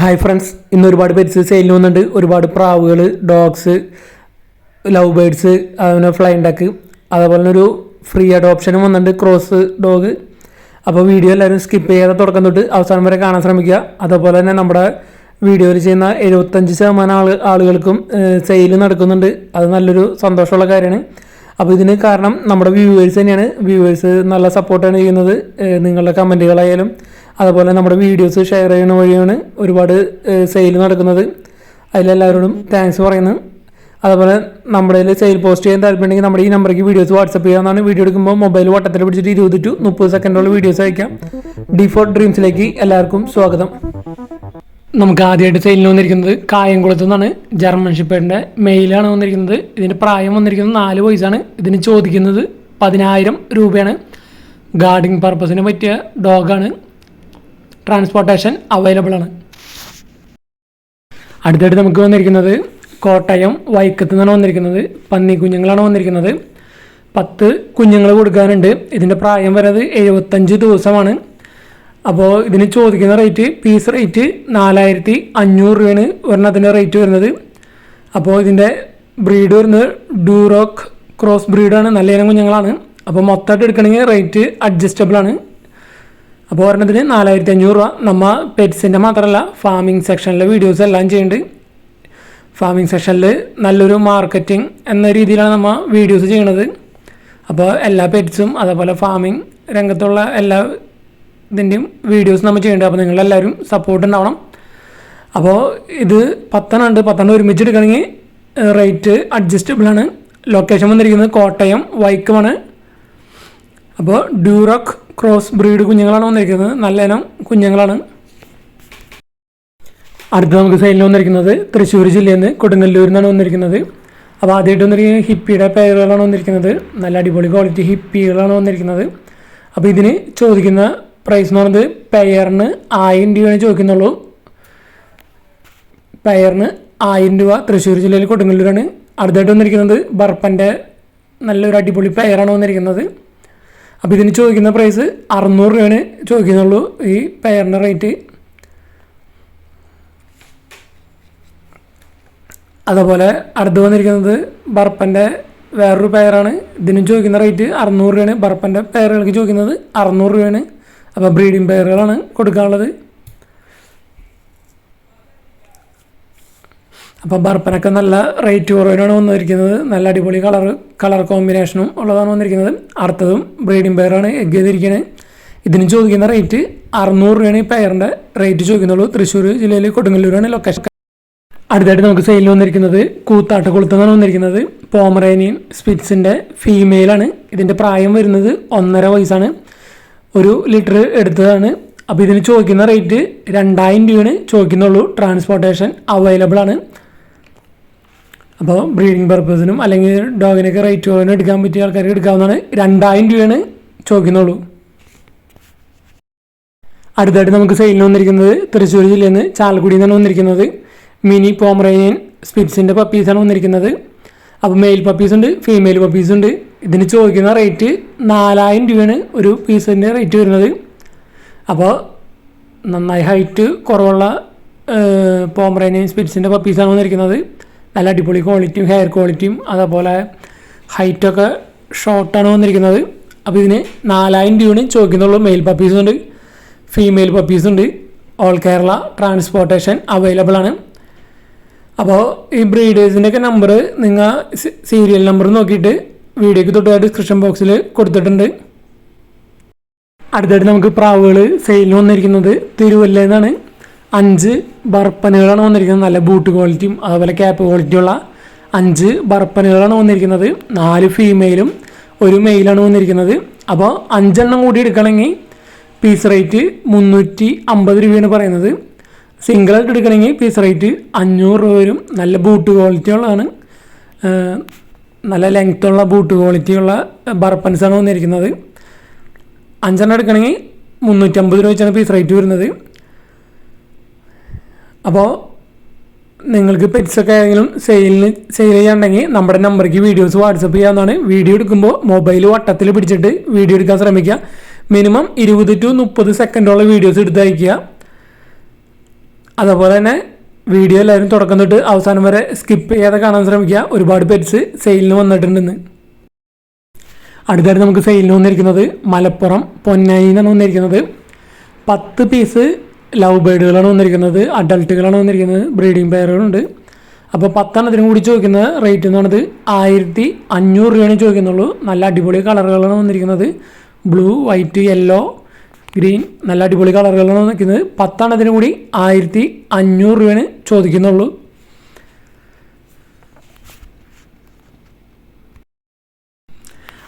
Hi friends ഇന്ന് ഒരുപാട് pets സെയിലിന് വന്നിട്ടുണ്ട്. ഒരുപാട് പ്രാവുകൾ ഡോഗ്സ് ലവ് ബേഡ്സ് അതുപോലെ ഫ്ലൈൻ ഡക്ക് അതേപോലെ ഒരു ഫ്രീ അഡോപ്ഷനും വന്നിട്ടുണ്ട്. ക്രോസ് ഡോഗ് അപ്പോൾ വീഡിയോ എല്ലാവരും സ്കിപ്പ് ചെയ്യാതെ തുടക്കം തൊട്ട് അവസാനം വരെ കാണാൻ ശ്രമിക്കുക. അതേപോലെ തന്നെ നമ്മുടെ വീഡിയോയിൽ ചെയ്യുന്ന എഴുപത്തഞ്ച് ശതമാനം ആൾ ആളുകൾക്കും സെയിൽ നടക്കുന്നുണ്ട്. അത് നല്ലൊരു സന്തോഷമുള്ള കാര്യമാണ്. അപ്പോൾ ഇതിന് കാരണം നമ്മുടെ വ്യൂവേഴ്സ് തന്നെയാണ്. വ്യൂവേഴ്സ് നല്ല സപ്പോർട്ടാണ് ചെയ്യുന്നത്. നിങ്ങളുടെ കമന്റുകളായാലും അതുപോലെ നമ്മുടെ വീഡിയോസ് ഷെയർ ചെയ്യുന്ന വഴിയാണ് ഒരുപാട് സെയിൽ നടക്കുന്നത്. അതിലെല്ലാവരോടും താങ്ക്സ് പറയുന്നു. അതുപോലെ നമ്മുടെ സെയിൽ പോസ്റ്റ് ചെയ്യാൻ താല്പര്യമുണ്ടെങ്കിൽ നമ്മുടെ ഈ നമ്പറിലേക്ക് വീഡിയോസ് വാട്സപ്പ് ചെയ്യാവുന്നതാണ്. വീഡിയോ എടുക്കുമ്പോൾ മൊബൈൽ വട്ടത്തിൽ പിടിച്ചിട്ട് ഇരുപത് ടു മുപ്പത് സെക്കൻഡോളം വീഡിയോസ് അയക്കാം. ഡിഫോൾട്ട് ഡ്രീംസിലേക്ക് എല്ലാവർക്കും സ്വാഗതം. നമുക്ക് ആദ്യമായിട്ട് സെയിലിന് വന്നിരിക്കുന്നത് കായംകുളത്ത് നിന്നാണ്. ജർമ്മൻ ഷിപ്പേറിന്റെ മെയിലാണ് വന്നിരിക്കുന്നത്. ഇതിന്റെ പ്രായം വന്നിരിക്കുന്നത് നാല് വയസ്സാണ്. ഇതിന് ചോദിക്കുന്നത് പതിനായിരം രൂപയാണ്. ഗാർഡിങ് പർപ്പസിന് പറ്റിയ ഡോഗാണ് ട്രാൻസ്പോർട്ടേഷൻ അവൈലബിൾ ആണ്. അടുത്തായിട്ട് നമുക്ക് വന്നിരിക്കുന്നത് കോട്ടയം വൈക്കത്ത് നിന്നാണ് വന്നിരിക്കുന്നത്. പന്നി കുഞ്ഞുങ്ങളാണ് വന്നിരിക്കുന്നത്. പത്ത് കുഞ്ഞുങ്ങൾ കൊടുക്കാനുണ്ട്. ഇതിന്റെ പ്രായം വരത് എഴുപത്തഞ്ച് ദിവസമാണ്. അപ്പോൾ ഇതിന് ചോദിക്കുന്ന റേറ്റ് പീസ് റേറ്റ് നാലായിരത്തി അഞ്ഞൂറ് രൂപയാണ് ഒരെണ്ണത്തിന്റെ റേറ്റ് വരുന്നത്. അപ്പോൾ ഇതിന്റെ ബ്രീഡ് വരുന്നത് ഡൂറോക്ക് ക്രോസ് ബ്രീഡാണ് നല്ല ഇനം കുഞ്ഞുങ്ങളാണ്. അപ്പോൾ മൊത്തമായിട്ട് എടുക്കണമെങ്കിൽ റേറ്റ് അഡ്ജസ്റ്റബിൾ ആണ്. അപ്പോൾ ഒരെണ്ണത്തിന് നാലായിരത്തി അഞ്ഞൂറ് രൂപ. നമ്മൾ പെറ്റ്സിന്റെ മാത്രമല്ല ഫാമിംഗ് സെക്ഷനിലെ വീഡിയോസ് എല്ലാം ചെയ്യുന്നുണ്ട് ഫാമിംഗ് സെക്ഷനിൽ നല്ലൊരു മാർക്കറ്റിംഗ് എന്ന രീതിയിലാണ് നമ്മൾ വീഡിയോസ് ചെയ്യണത്. അപ്പോൾ എല്ലാ പെറ്റ്സും അതേപോലെ ഫാമിംഗ് രംഗത്തുള്ള എല്ലാ ഇതിന്റെയും വീഡിയോസ് നമ്മൾ ചെയ്യേണ്ടത് അപ്പോൾ നിങ്ങളെല്ലാവരും സപ്പോർട്ട് ഉണ്ടാവണം. അപ്പോൾ ഇത് പത്തെണ്ണം ഉണ്ട് ഒരുമിച്ച് എടുക്കണമെങ്കിൽ റേറ്റ് അഡ്ജസ്റ്റബിൾ ആണ്. ലൊക്കേഷൻ വന്നിരിക്കുന്നത് കോട്ടയം വൈക്കമാണ് അപ്പോൾ ഡ്യൂറോക്ക് ക്രോസ് ബ്രീഡ് കുഞ്ഞുങ്ങളാണ് വന്നിരിക്കുന്നത്. നല്ല ഇനം കുഞ്ഞുങ്ങളാണ്. അടുത്ത നമുക്ക് സൈഡിൽ വന്നിരിക്കുന്നത് തൃശ്ശൂർ ജില്ലയിൽ നിന്ന് കൊടുങ്ങല്ലൂരിൽ നിന്നാണ് വന്നിരിക്കുന്നത്. അപ്പോൾ ആദ്യമായിട്ട് വന്നിരിക്കുന്നത് ഹിപ്പിയുടെ പേരുകളാണ് വന്നിരിക്കുന്നത്. നല്ല അടിപൊളി ക്വാളിറ്റി ഹിപ്പികളാണ് വന്നിരിക്കുന്നത്. അപ്പോൾ ഇതിന് ചോദിക്കുന്ന പ്രൈസ് എന്ന് പറയുന്നത് പെയറിന് ആയിരം രൂപയാണ് ചോദിക്കുന്നുള്ളൂ. പെയറിന് ആയിരം രൂപ തൃശ്ശൂർ ജില്ലയിൽ കൊടുങ്ങല്ലൂരാണ്. അടുത്തായിട്ട് വന്നിരിക്കുന്നത് ബർപ്പന്റെ നല്ലൊരു അടിപൊളി പെയറാണ് വന്നിരിക്കുന്നത്. അപ്പോൾ ഇതിന് ചോദിക്കുന്ന പ്രൈസ് അറുന്നൂറ് രൂപയാണ് ചോദിക്കുന്നുള്ളൂ ഈ പെയറിന്റെ റേറ്റ് അതുപോലെ അടുത്ത് വന്നിരിക്കുന്നത് ബർപ്പന്റെ വേറൊരു പെയറാണ് ഇതിനും ചോദിക്കുന്ന റേറ്റ് അറുന്നൂറ് രൂപയാണ്. ബർപ്പന്റെ പെയറുകൾക്ക് ചോദിക്കുന്നത് അറുന്നൂറ് രൂപയാണ്. അപ്പോൾ ബ്രീഡിംഗ് പെയറുകളാണ് കൊടുക്കാനുള്ളത്. അപ്പോൾ ബർപ്പനൊക്കെ നല്ല റേറ്റ് കുറവിനാണ് വന്നിരിക്കുന്നത്. നല്ല അടിപൊളി കളർ കളർ കോമ്പിനേഷനും ഉള്ളതാണ് വന്നിരിക്കുന്നത്. അടുത്തതും ബ്രീഡിംഗ് പെയറാണ് എഗ് ചെയ്തിരിക്കുന്നത് ഇതിന് ചോദിക്കുന്ന റേറ്റ് അറുന്നൂറ് രൂപയാണ് ഈ പെയറിന്റെ റേറ്റ് ചോദിക്കുന്നുള്ളൂ. തൃശ്ശൂർ ജില്ലയിൽ കൊടുങ്ങല്ലൂരാണ് ലൊക്കേഷൻ അടുത്തായിട്ട് നമുക്ക് സെയിൽ വന്നിരിക്കുന്നത് കൂത്താട്ടക്കുളത്ത് നിന്നാണ് വന്നിരിക്കുന്നത് പോമറേനിയൻ സ്പിറ്റ്സിന്റെ ഫീമെയിലാണ് ഇതിന്റെ പ്രായം വരുന്നത് ഒന്നര വയസ്സാണ്. ഒരു ലിറ്റർ എടുത്തതാണ്. അപ്പോൾ ഇതിന് ചോദിക്കുന്ന റേറ്റ് രണ്ടായിരം രൂപയാണ് ചോദിക്കുന്നുള്ളൂ. ട്രാൻസ്പോർട്ടേഷൻ അവൈലബിൾ ആണ്. അപ്പോൾ ബ്രീഡിംഗ് പർപ്പസിനും അല്ലെങ്കിൽ ഡോഗിനൊക്കെ റേറ്റ് പോകാനും എടുക്കാൻ പറ്റിയ ആൾക്കാർക്ക് എടുക്കാവുന്നതാണ്. രണ്ടായിരം രൂപയാണ് ചോദിക്കുന്നുള്ളൂ. അടുത്തായിട്ട് നമുക്ക് സെയിലിന് വന്നിരിക്കുന്നത് തൃശ്ശൂർ ജില്ലയിൽ നിന്ന് ചാലക്കുടിയിൽ നിന്നാണ് വന്നിരിക്കുന്നത്. മിനി പോമറേനിയൻ സ്പിറ്റ്സിന്റെ പപ്പീസാണ് വന്നിരിക്കുന്നത്. അപ്പോൾ മെയിൽ പപ്പീസ് ഉണ്ട് ഫീമെയിൽ പപ്പീസ് ഉണ്ട്. ഇതിന് ചോദിക്കുന്ന റേറ്റ് നാലായിരം രൂപയാണ് ഒരു പീസിന്റെ റേറ്റ് വരുന്നത്. അപ്പോൾ നന്നായി ഹൈറ്റ് കുറവുള്ള പോമറേനിയൻ സ്പിറ്റ്സിന്റെ പപ്പീസാണ് വന്നിരിക്കുന്നത്. നല്ല അടിപൊളി ക്വാളിറ്റിയും ഹെയർ ക്വാളിറ്റിയും അതേപോലെ ഹൈറ്റൊക്കെ ഷോർട്ടാണ് വന്നിരിക്കുന്നത്. അപ്പോൾ ഇതിന് നാലായിരം രൂപയാണ് ചോദിക്കുന്നുള്ളൂ. മെയിൽ പപ്പീസ് ഉണ്ട് ഫീമെയിൽ പപ്പീസ് ഉണ്ട്. ഓൾ കേരള ട്രാൻസ്പോർട്ടേഷൻ അവൈലബിൾ ആണ്. അപ്പോൾ ഈ ബ്രീഡേഴ്സിന്റെയൊക്കെ നമ്പർ നിങ്ങൾ സീരിയൽ നമ്പർ നോക്കിയിട്ട് വീഡിയോക്ക് തൊട്ട് ഡിസ്ക്രിപ്ഷൻ ബോക്സിൽ കൊടുത്തിട്ടുണ്ട്. അടുത്തായിട്ട് നമുക്ക് പ്രാവുകൾ സെയിലിന് വന്നിരിക്കുന്നത് തിരുവല്ലയിൽ നിന്നാണ്. അഞ്ച് ബർപ്പനുകളാണ് വന്നിരിക്കുന്നത്. നല്ല ബൂട്ട് ക്വാളിറ്റിയും അതുപോലെ ക്യാപ്പ് ക്വാളിറ്റിയുള്ള അഞ്ച് ബർപ്പനുകളാണ് വന്നിരിക്കുന്നത്. നാല് ഫീമെയിലും ഒരു മെയിലാണ് വന്നിരിക്കുന്നത്. അപ്പോൾ അഞ്ചെണ്ണം കൂടി എടുക്കണമെങ്കിൽ പീസ് റേറ്റ് മുന്നൂറ്റി അമ്പത് രൂപയാണ് പറയുന്നത്. സിംഗിളായിട്ട് എടുക്കണമെങ്കിൽ പീസ് റേറ്റ് അഞ്ഞൂറ് രൂപ വരും. നല്ല ബൂട്ട് ക്വാളിറ്റി ഉള്ളതാണ്. നല്ല ലെങ്ത്തുള്ള ബൂട്ട് ക്വാളിറ്റി ഉള്ള ബർപ്പൻസാണ് വന്നിരിക്കുന്നത്. അഞ്ചെണ്ണം എടുക്കണമെങ്കിൽ മുന്നൂറ്റമ്പത് രൂപ വെച്ചാണ് പീസ് റേറ്റ് വരുന്നത്. അപ്പോൾ നിങ്ങൾക്ക് പെറ്റ്സൊക്കെ ആണെങ്കിലും സെയിലിന് സെയിൽ ചെയ്യാണ്ടെങ്കിൽ നമ്മുടെ നമ്പറിലേക്ക് വീഡിയോസ് വാട്സപ്പ് ചെയ്യാവുന്നതാണ്. വീഡിയോ എടുക്കുമ്പോൾ മൊബൈൽ വട്ടത്തിൽ പിടിച്ചിട്ട് വീഡിയോ എടുക്കാൻ ശ്രമിക്കുക. മിനിമം ഇരുപത് ടു മുപ്പത് സെക്കൻഡോളം വീഡിയോസ് എടുത്തയക്കുക അതേപോലെ തന്നെ വീഡിയോ എല്ലാവരും തുടക്കം തൊട്ട് അവസാനം വരെ സ്കിപ്പ് ചെയ്യാതെ കാണാൻ ശ്രമിക്കുക. ഒരുപാട് പെറ്റ്സ് സെയിലിന് വന്നിട്ടുണ്ടെന്ന്. അടുത്തായിട്ട് നമുക്ക് സെയിലിന് വന്നിരിക്കുന്നത് മലപ്പുറം പൊന്നായി എന്നാണ് വന്നിരിക്കുന്നത്. പത്ത് പീസ് ലവ് ബേഡുകളാണ് വന്നിരിക്കുന്നത് അഡൾട്ടുകളാണ് വന്നിരിക്കുന്നത് ബ്രീഡിംഗ് പെയറുകളുണ്ട്. അപ്പോൾ പത്തെണ്ണത്തിനും കൂടി ചോദിക്കുന്ന റേറ്റ് എന്ന് പറയുന്നത് ആയിരത്തി അഞ്ഞൂറ് രൂപയാണ് ചോദിക്കുന്നുള്ളൂ. നല്ല അടിപൊളി കളറുകളാണ് വന്നിരിക്കുന്നത്. ബ്ലൂ വൈറ്റ് യെല്ലോ ഗ്രീൻ നല്ല അടിപൊളി കളറുകളാണ് നിൽക്കുന്നത് പത്തെണ്ണത്തിനും കൂടി ആയിരത്തി അഞ്ഞൂറ് രൂപയാണ് ചോദിക്കുന്നുള്ളൂ.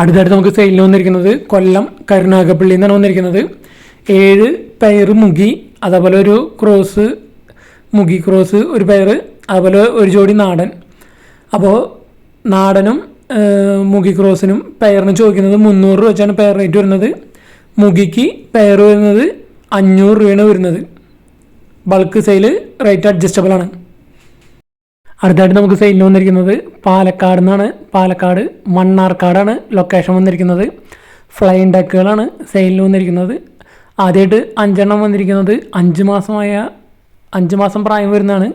അടുത്തായിട്ട് നമുക്ക് സെയിലിന് വന്നിരിക്കുന്നത് കൊല്ലം കരുനാഗപ്പള്ളി എന്നാണ് വന്നിരിക്കുന്നത്. ഏഴ് പെയർ മുഗി അതേപോലെ ഒരു ക്രോസ് മുഗി ക്രോസ് ഒരു പെയർ അതുപോലെ ഒരു ജോഡി നാടൻ. അപ്പോൾ നാടനും മുഖി ക്രോസിനും പെയറിന് ചോദിക്കുന്നത് മുന്നൂറ് രൂപ വെച്ചാണ് പെയർ റേറ്റ് വരുന്നത്. മുഗിക്ക് പെയർ വരുന്നത് അഞ്ഞൂറ് രൂപയാണ് വരുന്നത്. ബൾക്ക് സെയിൽ റേറ്റ് അഡ്ജസ്റ്റബിൾ ആണ്. അടുത്തായിട്ട് നമുക്ക് സെയിലിന് വന്നിരിക്കുന്നത് പാലക്കാട് നിന്നാണ്. പാലക്കാട് മണ്ണാർക്കാടാണ് ലൊക്കേഷൻ വന്നിരിക്കുന്നത്. ഫ്ലൈൻ ഡെക്കുകളാണ് സെയിലിന് വന്നിരിക്കുന്നത്. ആദ്യമായിട്ട് അഞ്ചെണ്ണം വന്നിരിക്കുന്നത് അഞ്ച് മാസമായ അഞ്ച് മാസം പ്രായം വരുന്നതാണ്.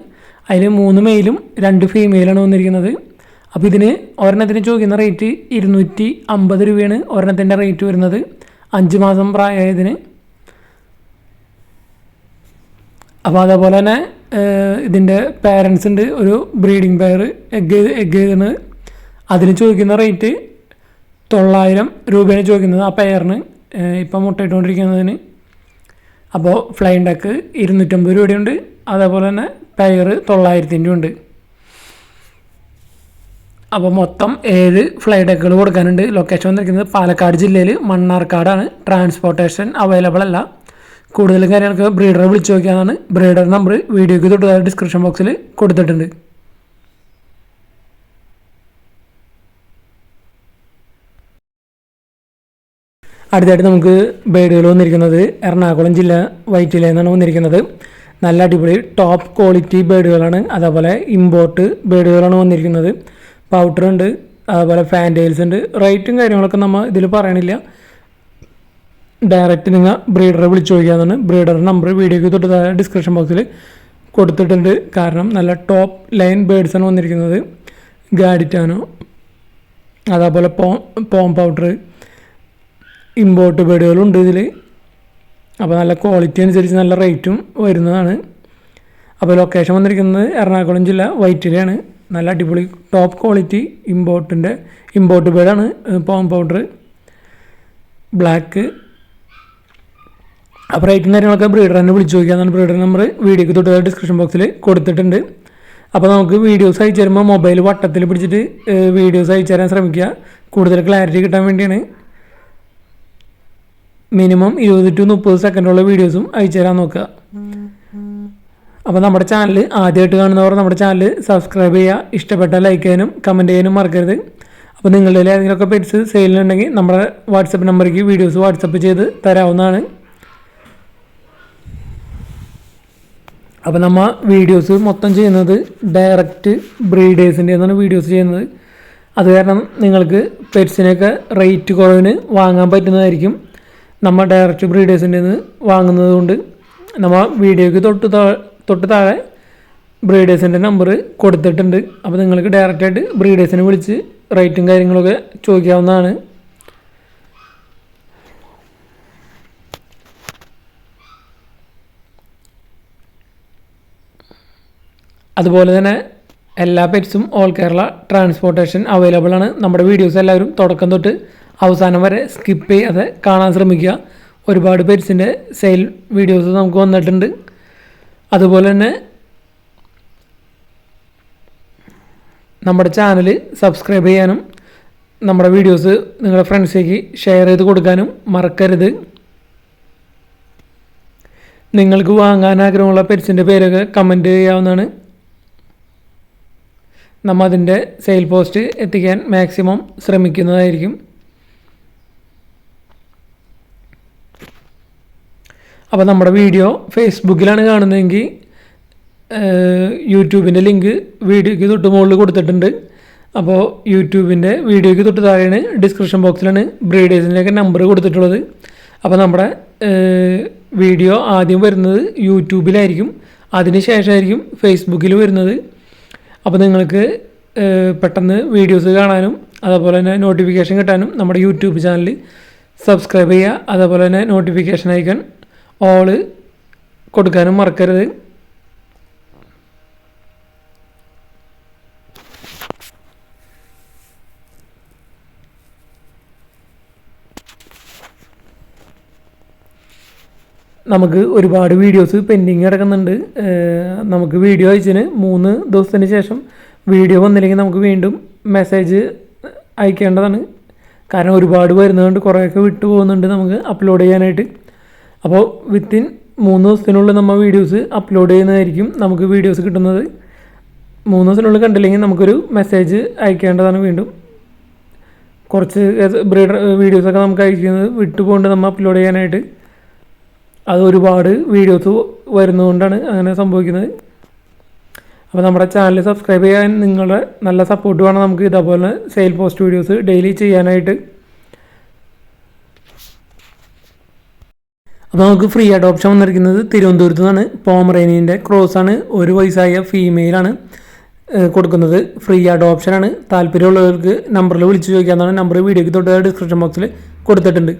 അതിൽ മൂന്ന് മെയിലും രണ്ട് ഫീമെയിലാണ് വന്നിരിക്കുന്നത്. അപ്പോൾ ഇതിന് ഒരെണ്ണത്തിന് ചോദിക്കുന്ന റേറ്റ് ഇരുന്നൂറ്റി അമ്പത് രൂപയാണ് ഒരെണ്ണത്തിന്റെ റേറ്റ് വരുന്നത്. അഞ്ച് മാസം പ്രായമായതിന്. അപ്പോൾ അതേപോലെ തന്നെ ഇതിന്റെ പാരൻസ് ഉണ്ട്. ഒരു ബ്രീഡിംഗ് പെയർ എഗ് എഗ് ചെയ്യുന്നത് അതിന് ചോദിക്കുന്ന റേറ്റ് തൊള്ളായിരം രൂപയാണ് ചോദിക്കുന്നത് ആ പെയറിന് ഇപ്പം മുട്ടയിട്ടുകൊണ്ടിരിക്കുന്നതിന്. അപ്പോൾ ഫ്ലൈ ഡക്ക് ഇരുന്നൂറ്റമ്പത് രൂപയുണ്ട്. അതേപോലെ തന്നെ ടയർ തൊള്ളായിരത്തിന്റെ ഉണ്ട്. അപ്പോൾ മൊത്തം ഏഴ് ഫ്ലൈ ഡക്കുകൾ കൊടുക്കാനുണ്ട്. ലൊക്കേഷൻ വന്നിരിക്കുന്നത് പാലക്കാട് ജില്ലയിൽ മണ്ണാർക്കാടാണ്. ട്രാൻസ്പോർട്ടേഷൻ അവൈലബിൾ അല്ല. കൂടുതൽ കാര്യങ്ങൾക്ക് ബ്രീഡറെ വിളിച്ചു നോക്കിയാലാണ് ബ്രീഡർ നമ്പർ വീഡിയോയ്ക്ക് തൊട്ട് ഡിസ്ക്രിപ്ഷൻ ബോക്സിൽ കൊടുത്തിട്ടുണ്ട്. അടുത്തായിട്ട് നമുക്ക് ബേഡുകൾ വന്നിരിക്കുന്നത് എറണാകുളം ജില്ല വൈറ്റില നിന്നാണ് വന്നിരിക്കുന്നത്. നല്ല അടിപൊളി ടോപ്പ് ക്വാളിറ്റി ബേഡുകളാണ്. അതേപോലെ ഇമ്പോർട്ട് ബേഡുകളാണ് വന്നിരിക്കുന്നത്. പൗഡർ ഉണ്ട് അതേപോലെ ഫാന്റെയിൽസ് ഉണ്ട് റേറ്റും കാര്യങ്ങളൊക്കെ നമ്മൾ ഇതിൽ പറയണില്ല. ഡയറക്റ്റ് നിങ്ങൾ ബ്രീഡറെ വിളിച്ചു ചോദിക്കാമെന്നാണ് ബ്രീഡറുടെ നമ്പർ വീഡിയോയ്ക്ക് തൊട്ട് താഴെ ഡിസ്ക്രിപ്ഷൻ ബോക്സിൽ കൊടുത്തിട്ടുണ്ട്. കാരണം നല്ല ടോപ്പ് ലൈൻ ബേഡ്സാണ് വന്നിരിക്കുന്നത്. ഗാഡിറ്റാനോ അതേപോലെ പോം പൗഡർ ഇമ്പോർട്ട് ബേഡുകളുണ്ട് ഇതിൽ അപ്പോൾ നല്ല ക്വാളിറ്റി അനുസരിച്ച് നല്ല റേറ്റും വരുന്നതാണ്. അപ്പോൾ ലൊക്കേഷൻ വന്നിരിക്കുന്നത് എറണാകുളം ജില്ല വൈറ്റിലാണ് നല്ല അടിപൊളി ടോപ്പ് ക്വാളിറ്റി ഇമ്പോർട്ടിന്റെ ഇമ്പോർട്ട് ബേഡാണ് പോം പൗഡർ ബ്ലാക്ക് അപ്പോൾ റേറ്റും കാര്യങ്ങളൊക്കെ ബ്രീഡർ തന്നെ വിളിച്ചു നോക്കിയാൽ ബ്രീഡർ നമ്പർ വീഡിയോക്ക് തൊട്ട് ഡിസ്ക്രിപ്ഷൻ ബോക്സിൽ കൊടുത്തിട്ടുണ്ട്. അപ്പോൾ നമുക്ക് വീഡിയോസ് അയച്ചു തരുമ്പോൾ മൊബൈൽ വട്ടത്തിൽ പിടിച്ചിട്ട് വീഡിയോസ് അയച്ചു തരാൻ ശ്രമിക്കുക. കൂടുതൽ ക്ലാരിറ്റി കിട്ടാൻ വേണ്ടിയാണ്. മിനിമം ഇരുപത് ടു മുപ്പത് സെക്കൻഡുള്ള വീഡിയോസും അയച്ചു തരാൻ നോക്കുക. അപ്പോൾ നമ്മുടെ ചാനൽ ആദ്യമായിട്ട് കാണുന്നവർ നമ്മുടെ ചാനൽ സബ്സ്ക്രൈബ് ചെയ്യുക ഇഷ്ടപ്പെട്ട ലൈക്ക് ചെയ്യാനും കമന്റ് ചെയ്യാനും മറക്കരുത്. അപ്പോൾ നിങ്ങളുടെ ഏതെങ്കിലുമൊക്കെ പെറ്റ്സ് സെയിലുണ്ടെങ്കിൽ നമ്മുടെ വാട്സപ്പ് നമ്പറിലേക്ക് വീഡിയോസ് വാട്സപ്പ് ചെയ്ത് തരാവുന്നതാണ്. അപ്പോൾ നമ്മൾ വീഡിയോസ് മൊത്തം ചെയ്യുന്നത് ഡയറക്റ്റ് ബ്രീഡേഴ്സിന്റെ എന്നാണ് വീഡിയോസ് ചെയ്യുന്നത്. അത് കാരണം നിങ്ങൾക്ക് പെറ്റ്സിനെയൊക്കെ റേറ്റ് കുറവിന് വാങ്ങാൻ പറ്റുന്നതായിരിക്കും. നമ്മൾ ഡയറക്റ്റ് ബ്രീഡേഴ്സിന്റെ നിന്ന് വാങ്ങുന്നത് കൊണ്ട് നമ്മൾ വീഡിയോയ്ക്ക് തൊട്ട് താഴെ തൊട്ട് താഴെ ബ്രീഡേഴ്സിന്റെ നമ്പർ കൊടുത്തിട്ടുണ്ട്. അപ്പോൾ നിങ്ങൾക്ക് ഡയറക്റ്റായിട്ട് ബ്രീഡേഴ്സിനെ വിളിച്ച് റേറ്റും കാര്യങ്ങളൊക്കെ ചോദിക്കാവുന്നതാണ്. അതുപോലെ തന്നെ എല്ലാ പെറ്റ്സും ഓൾ കേരള ട്രാൻസ്പോർട്ടേഷൻ അവൈലബിൾ ആണ്. നമ്മുടെ വീഡിയോസ് എല്ലാവരും തുടക്കം തൊട്ട് അവസാനം വരെ സ്കിപ്പ് ചെയ്യാതെ കാണാൻ ശ്രമിക്കുക. ഒരുപാട് പെറ്റ്സിന്റെ സെയിൽ വീഡിയോസ് നമുക്ക് വന്നിട്ടുണ്ട്. അതുപോലെ തന്നെ നമ്മുടെ ചാനൽ സബ്സ്ക്രൈബ് ചെയ്യാനും നമ്മുടെ വീഡിയോസ് നിങ്ങളുടെ ഫ്രണ്ട്സിലേക്ക് ഷെയർ ചെയ്ത് കൊടുക്കാനും മറക്കരുത്. നിങ്ങൾക്ക് വാങ്ങാൻ ആഗ്രഹമുള്ള പെറ്റ്സിന്റെ പേരൊക്കെ കമന്റ് ചെയ്യാവുന്നതാണ്. നമ്മൾ അതിന്റെ സെയിൽ പോസ്റ്റ് എത്തിക്കാൻ മാക്സിമം ശ്രമിക്കുന്നതായിരിക്കും. അപ്പോൾ നമ്മുടെ വീഡിയോ ഫേസ്ബുക്കിലാണ് കാണുന്നതെങ്കിൽ യൂട്യൂബിന്റെ ലിങ്ക് വീഡിയോയ്ക്ക് തൊട്ട് മുകളിൽ കൊടുത്തിട്ടുണ്ട്. അപ്പോൾ യൂട്യൂബിന്റെ വീഡിയോയ്ക്ക് തൊട്ട് താഴെയാണ് ഡിസ്ക്രിപ്ഷൻ ബോക്സിലാണ് ബ്രീഡേഴ്സിന്റെയൊക്കെ നമ്പർ കൊടുത്തിട്ടുള്ളത്. അപ്പോൾ നമ്മുടെ വീഡിയോ ആദ്യം വരുന്നത് യൂട്യൂബിലായിരിക്കും. അതിന് ശേഷമായിരിക്കും ഫേസ്ബുക്കിൽ വരുന്നത്. അപ്പോൾ നിങ്ങൾക്ക് പെട്ടെന്ന് വീഡിയോസ് കാണാനും അതുപോലെ തന്നെ നോട്ടിഫിക്കേഷൻ കിട്ടാനും നമ്മുടെ യൂട്യൂബ് ചാനൽ സബ്സ്ക്രൈബ് ചെയ്യുക. അതേപോലെ തന്നെ നോട്ടിഫിക്കേഷൻ ഐക്കൺ ഓൾ കൊടുക്കാനും മറക്കരുത്. നമുക്ക് ഒരുപാട് വീഡിയോസ് പെൻഡിങ് കിടക്കുന്നുണ്ട്. നമുക്ക് വീഡിയോ അയച്ചതിന് മൂന്ന് ദിവസത്തിന് ശേഷം വീഡിയോ വന്നില്ലെങ്കിൽ നമുക്ക് വീണ്ടും മെസ്സേജ് അയക്കേണ്ടതാണ്. കാരണം ഒരുപാട് വരുന്നതുകൊണ്ട് കുറേയൊക്കെ വിട്ടു പോകുന്നുണ്ട് നമുക്ക് അപ്ലോഡ് ചെയ്യാനായിട്ട്. അപ്പോൾ വിത്തിൻ മൂന്ന് ദിവസത്തിനുള്ളിൽ നമ്മൾ വീഡിയോസ് അപ്ലോഡ് ചെയ്യുന്നതായിരിക്കും നമുക്ക് വീഡിയോസ് കിട്ടുന്നത്. മൂന്ന് ദിവസത്തിനുള്ളിൽ കണ്ടില്ലെങ്കിൽ നമുക്കൊരു മെസ്സേജ് അയക്കേണ്ടതാണ് വീണ്ടും. കുറച്ച് ബ്രീഡർ വീഡിയോസൊക്കെ നമുക്ക് അയക്കുന്നത് വിട്ടുപോകൊണ്ട് നമ്മൾ അപ്ലോഡ് ചെയ്യാനായിട്ട്. അത് ഒരുപാട് വീഡിയോസ് വരുന്നതുകൊണ്ടാണ് അങ്ങനെ സംഭവിക്കുന്നത്. അപ്പോൾ നമ്മുടെ ചാനൽ സബ്സ്ക്രൈബ് ചെയ്യാൻ നിങ്ങളുടെ നല്ല സപ്പോർട്ട് വേണം നമുക്ക് ഇതേപോലെ സെയിൽ പോസ്റ്റ് വീഡിയോസ് ഡെയിലി ചെയ്യാനായിട്ട്. അപ്പോൾ നമുക്ക് ഫ്രീ അഡോപ്ഷൻ വന്നിരിക്കുന്നത് തിരുവനന്തപുരത്ത് നിന്നാണ്. പോമറേനിയന്റെ ക്രോസാണ് ഒരു വയസ്സായ ഫീമെയിലാണ് കൊടുക്കുന്നത്. ഫ്രീ അഡോപ്ഷനാണ് താല്പര്യമുള്ളവർക്ക് നമ്പറിൽ വിളിച്ച് ചോദിക്കാവുന്നതാണ്. നമ്പർ വീഡിയോയ്ക്ക് തൊട്ട് ഡിസ്ക്രിപ്ഷൻ ബോക്സിൽ കൊടുത്തിട്ടുണ്ട്.